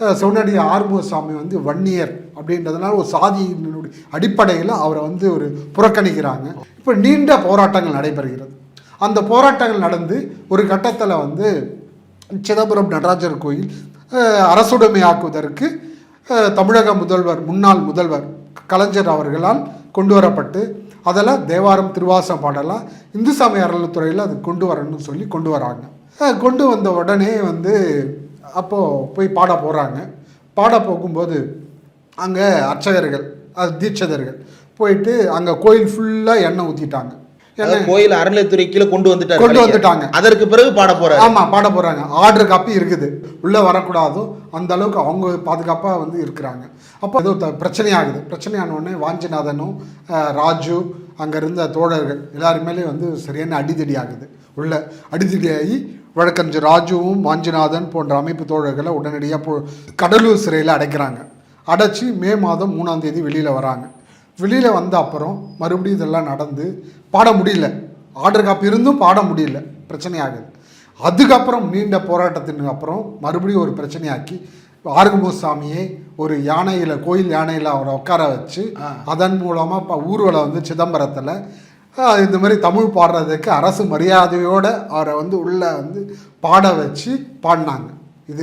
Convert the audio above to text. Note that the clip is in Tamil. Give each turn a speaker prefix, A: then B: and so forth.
A: அஹ், சிவனடி ஆறுமுகசாமி வந்து வன்னியர் அப்படின்றதுனால ஒரு சாதியினுடைய அடிப்படையில் அவரை வந்து ஒரு புறக்கணிக்கிறாங்க. இப்போ நீண்ட போராட்டங்கள் நடைபெறுகிறது. அந்த போராட்டங்கள் நடந்து ஒரு கட்டத்தில் வந்து சிதம்பரம் நடராஜர் கோயில் அரசுடைமையாக்குவதற்கு தமிழக முதல்வர் முன்னாள் முதல்வர் கலைஞர் அவர்களால் கொண்டு வரப்பட்டு அதில் தேவாரம் திருவாசம் பாடலாம் இந்து சமய அறநிலைத்துறையில் அது கொண்டு வரணும்னு சொல்லி கொண்டு வராங்க. கொண்டு வந்த உடனே வந்து அப்போது போய் பாட போகிறாங்க பாட போகும்போது அங்கே அர்ச்சகர்கள் அது தீட்சிதர்கள் போயிட்டு அங்கே கோயில் ஃபுல்லாக எண்ணெய் ஊற்றிட்டாங்க
B: கோயில் அறநிலைத்துறை கீழே கொண்டு வந்துட்டாரு
A: கொண்டு. வந்துட்டாங்க.
B: அதற்கு பிறகு பாட போறாரு.
A: ஆமா பாட போறாங்க. ஆர்டர் காப்பி இருக்குது. உள்ள வரக்கூடாதோ அந்த அளவுக்கு அவங்க பாதுகாப்பா வந்து இருக்கிறாங்க. அப்போ ஏதோ பிரச்சனையாகுது. பிரச்சனையான உடனே வாஞ்சிநாதனும் ராஜு அங்க இருந்த தோழர்கள் எல்லாருமேலே வந்து சரியான அடிதடி ஆகுது. உள்ள அடிதடியாகி வழக்கறிஞர் ராஜுவும் வாஞ்சிநாதன் போன்ற அமைப்பு தோழர்களை உடனடியாக போ கடலூர் சிறையில் அடைக்கிறாங்க. அடைச்சி மே மாதம் மூணாம் தேதி வெளியில் வராங்க. வெளியில் வந்த அப்புறம் மறுபடியும் இதெல்லாம் நடந்து பாட முடியல. ஆர்டர் காப்பி இருந்தும் பாட முடியல. பிரச்சனையாகுது. அதுக்கப்புறம் நீண்ட போராட்டத்திற்கு அப்புறம் மறுபடியும் ஒரு பிரச்சனையாக்கி ஆறுமுகசாமியை ஒரு யானையில் கோயில் யானையில் அவரை உட்கார வச்சு அதன் மூலமாக இப்போ ஊர்வலம் வந்து சிதம்பரத்தில் இந்த மாதிரி தமிழ் பாடுறதுக்கு அரசு மரியாதையோடு அவரை வந்து உள்ளே வந்து பாட வச்சு பாடினாங்க. இது